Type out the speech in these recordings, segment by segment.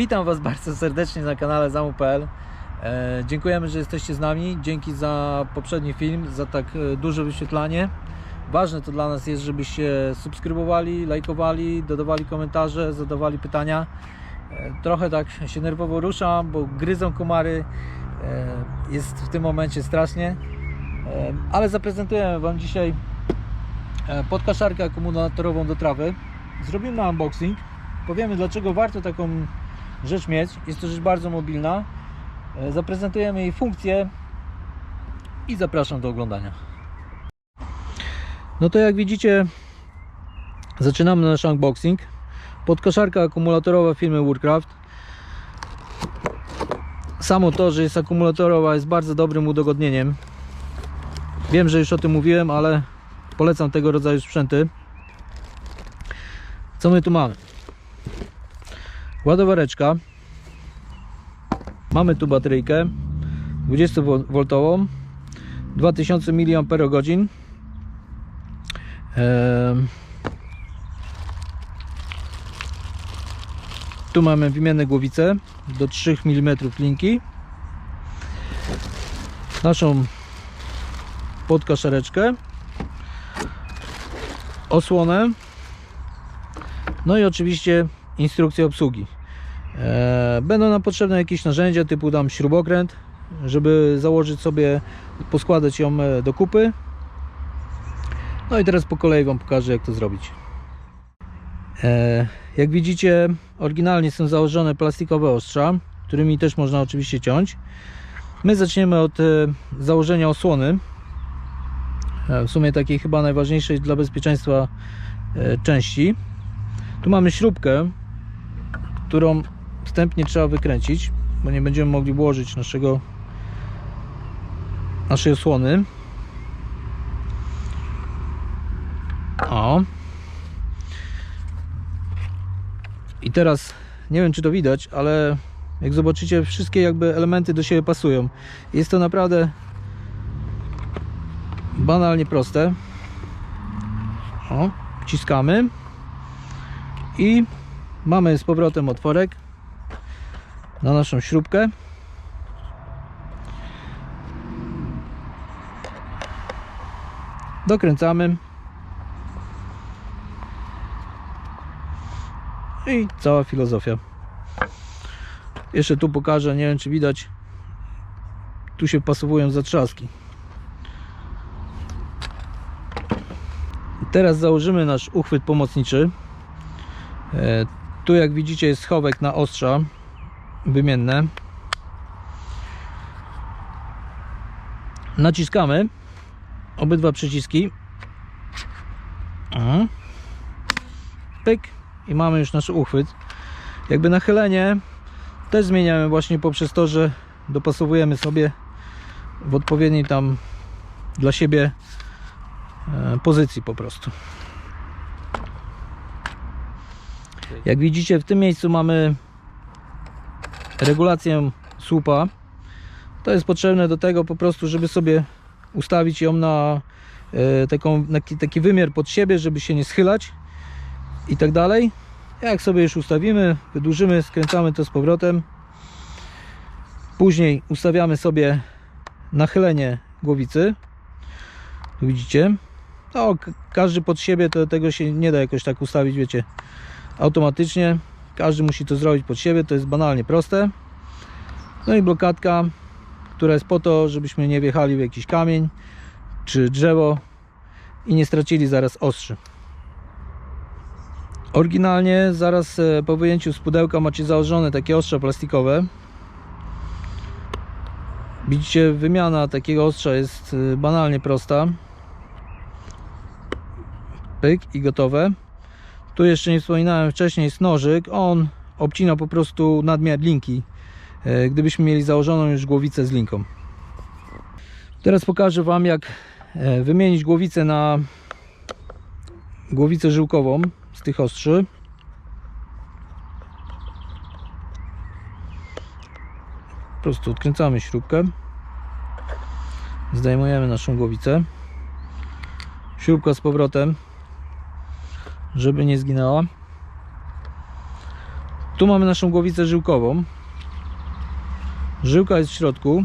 Witam Was bardzo serdecznie na kanale zamu.pl e, Dziękujemy, że jesteście z nami. Dzięki za poprzedni film, za tak e, duże wyświetlanie. Ważne to dla nas jest, żebyście subskrybowali, lajkowali, dodawali komentarze, zadawali pytania. E, Trochę tak się nerwowo ruszam, bo gryzą komary. Jest w tym momencie strasznie. Ale zaprezentujemy Wam dzisiaj e, podkaszarkę akumulatorową do trawy. Zrobimy unboxing. Powiemy dlaczego warto taką rzecz mieć. Jest to rzecz bardzo mobilna. E, Zaprezentujemy jej funkcję i zapraszam do oglądania. No to jak widzicie, zaczynamy nasz unboxing. Podkoszarka akumulatorowa firmy Warcraft. Samo to, że jest akumulatorowa jest bardzo dobrym udogodnieniem. Wiem, że już o tym mówiłem, ale polecam tego rodzaju sprzęty. Co my tu mamy? ładowareczka mamy tu bateryjkę 20V 2000 mAh tu mamy wymienne głowice do 3 mm linki naszą podkaszereczkę osłonę no i oczywiście instrukcję obsługi. E, Będą nam potrzebne jakieś narzędzia typu tam śrubokręt, żeby założyć sobie, poskładać ją e, do kupy. No i teraz po kolei Wam pokażę jak to zrobić. E, Jak widzicie oryginalnie są założone plastikowe ostrza, którymi też można oczywiście ciąć. My zaczniemy od założenia osłony. E, W sumie takiej chyba najważniejszej dla bezpieczeństwa e, części. Tu mamy śrubkę, którą wstępnie trzeba wykręcić, bo nie będziemy mogli włożyć naszego naszej osłony. O. I teraz nie wiem czy to widać, ale jak zobaczycie wszystkie jakby elementy do siebie pasują. Jest to naprawdę banalnie proste. O, wciskamy. I mamy z powrotem otworek na naszą śrubkę. Dokręcamy. I cała filozofia. Jeszcze tu pokażę, nie wiem czy widać. Tu się pasowują zatrzaski teraz założymy nasz uchwyt pomocniczy E, Tu jak widzicie jest schowek na ostrza wymienne. Naciskamy obydwa przyciski. Pyk i mamy już nasz uchwyt. Jakby nachylenie też zmieniamy właśnie poprzez to, że dopasowujemy sobie w odpowiedniej tam dla siebie pozycji po prostu. Jak widzicie w tym miejscu mamy regulację słupa. To jest potrzebne do tego po prostu, żeby sobie ustawić ją na, e, taką, na ki- taki wymiar pod siebie, żeby się nie schylać i tak dalej. Jak sobie już ustawimy, wydłużymy, skręcamy to z powrotem. Później ustawiamy sobie nachylenie głowicy. Tu widzicie. No, każdy pod siebie to tego się nie da jakoś tak ustawić, wiecie automatycznie. Każdy musi to zrobić pod siebie, to jest banalnie proste. No i blokadka, która jest po to, żebyśmy nie wjechali w jakiś kamień czy drzewo i nie stracili zaraz ostrzy. Oryginalnie zaraz e, po wyjęciu z pudełka macie założone takie ostrza plastikowe. Widzicie, wymiana takiego ostrza jest e, banalnie prosta. Pyk i gotowe. Tu jeszcze nie wspominałem wcześniej jest nożyk. On obcina po prostu nadmiar linki. e, Gdybyśmy mieli założoną już głowicę z linką. Teraz pokażę Wam jak e, wymienić głowicę na głowicę żyłkową z tych ostrzy. Po prostu odkręcamy śrubkę. Zdejmujemy naszą głowicę. Śrubka z powrotem żeby nie zginęła. Tu mamy naszą głowicę żyłkową. Żyłka jest w środku.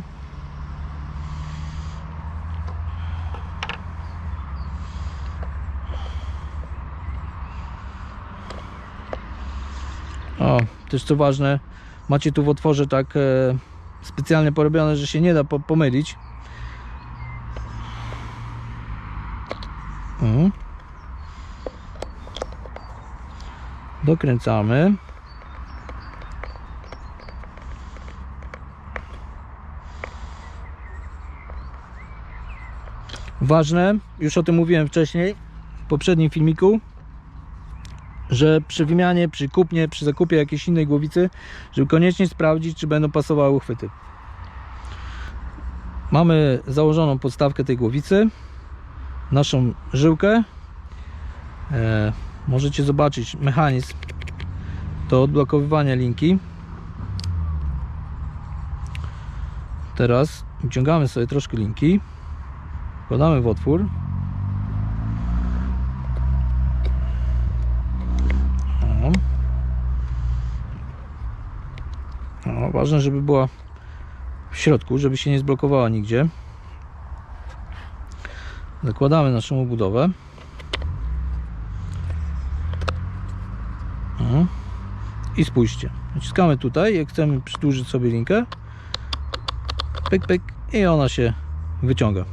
O, też co ważne, macie tu w otworze tak e, specjalnie porobione, że się nie da po, pomylić. O. Dokręcamy. Ważne, już o tym mówiłem wcześniej w poprzednim filmiku, że przy wymianie, przy kupnie, przy zakupie jakiejś innej głowicy, żeby koniecznie sprawdzić, czy będą pasowały uchwyty. Mamy założoną podstawkę tej głowicy, naszą żyłkę. Możecie zobaczyć mechanizm do odblokowywania linki. Teraz wyciągamy sobie troszkę linki, wkładamy w otwór. Ważne, żeby była w środku, żeby się nie zblokowała nigdzie. Zakładamy naszą obudowę. O. I spójrzcie, naciskamy tutaj, jak chcemy przydłużyć sobie linkę. Pyk, pyk i ona się wyciąga.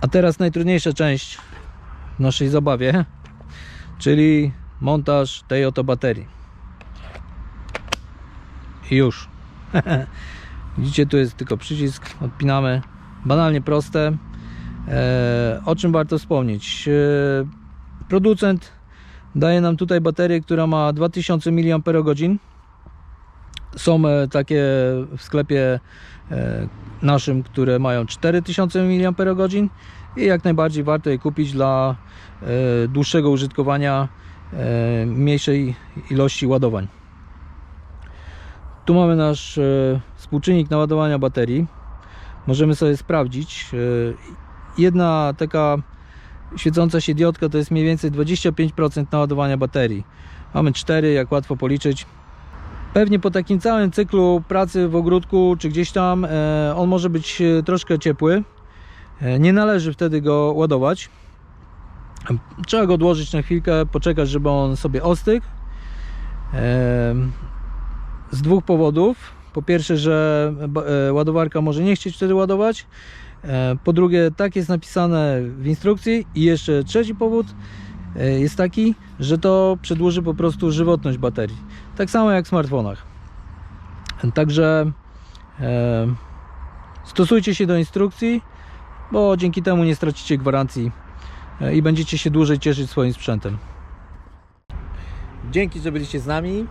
A teraz najtrudniejsza część w naszej zabawie, czyli montaż tej oto baterii. I już. Widzicie, tu jest tylko przycisk, odpinamy. Banalnie proste. E, o czym warto wspomnieć? E, producent daje nam tutaj baterię, która ma 2000 mAh. Są e, takie w sklepie e, naszym, które mają 4000 mAh i jak najbardziej warto je kupić dla e, dłuższego użytkowania, mniejszej ilości ładowań. Tu mamy nasz współczynnik naładowania baterii. Możemy sobie sprawdzić. Jedna taka świecąca się diodka to jest mniej więcej 25% naładowania baterii. Mamy 4, jak łatwo policzyć. Pewnie po takim całym cyklu pracy w ogródku czy gdzieś tam e, on może być e, troszkę ciepły. E, Nie należy wtedy go ładować. Trzeba go odłożyć na chwilkę, poczekać, żeby on sobie ostygł. Z dwóch powodów. Po pierwsze, że ładowarka może nie chcieć wtedy ładować. E, Po drugie, tak jest napisane w instrukcji. I jeszcze trzeci powód e, jest taki, że to przedłuży po prostu żywotność baterii. Tak samo jak w smartfonach. Także e, stosujcie się do instrukcji, bo dzięki temu nie stracicie gwarancji i będziecie się dłużej cieszyć swoim sprzętem. Dzięki, że byliście z nami.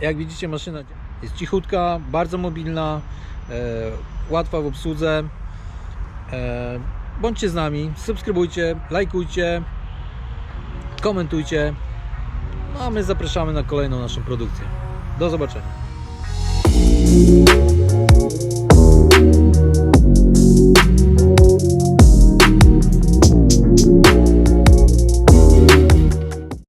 Jak widzicie, maszyna jest cichutka, bardzo mobilna, łatwa w obsłudze. E, bądźcie z nami, subskrybujcie, lajkujcie, komentujcie. No a my zapraszamy na kolejną naszą produkcję. Do zobaczenia.